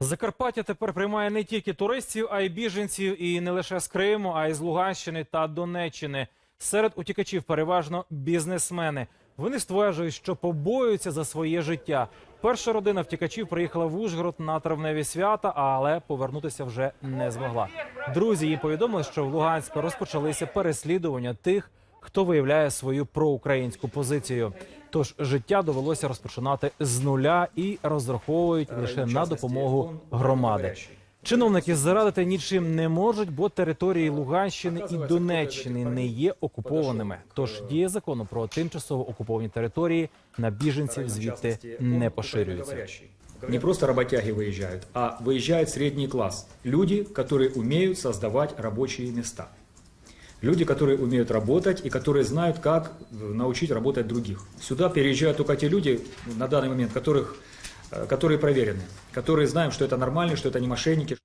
Закарпаття тепер приймає не тільки туристів, а й біженців, і не лише з Криму, а й з Луганщини та Донеччини. Серед утікачів переважно бізнесмени. Вони стверджують, що побоюються за своє життя. Перша родина втікачів приїхала в Ужгород на травневі свята, але повернутися вже не змогла. Друзі їй повідомили, що в Луганську розпочалися переслідування тих, хто виявляє свою проукраїнську позицію. Тож життя довелося розпочинати з нуля і розраховують лише на допомогу громади. Чиновники зарадити нічим не можуть, бо території Луганщини і Донеччини не є окупованими. Тож діє закону про тимчасово окуповані території на біженців звідти не поширюється. Не просто работяги выезжают, а выезжает средний класс. Люди, которые умеют создавать рабочие места. Люди, которые умеют работать и которые знают, как э, научить работать других. Сюда переезжают только те люди на данный момент, которых, э, которые проверены, которые знаем, что это нормально, что это не мошенники.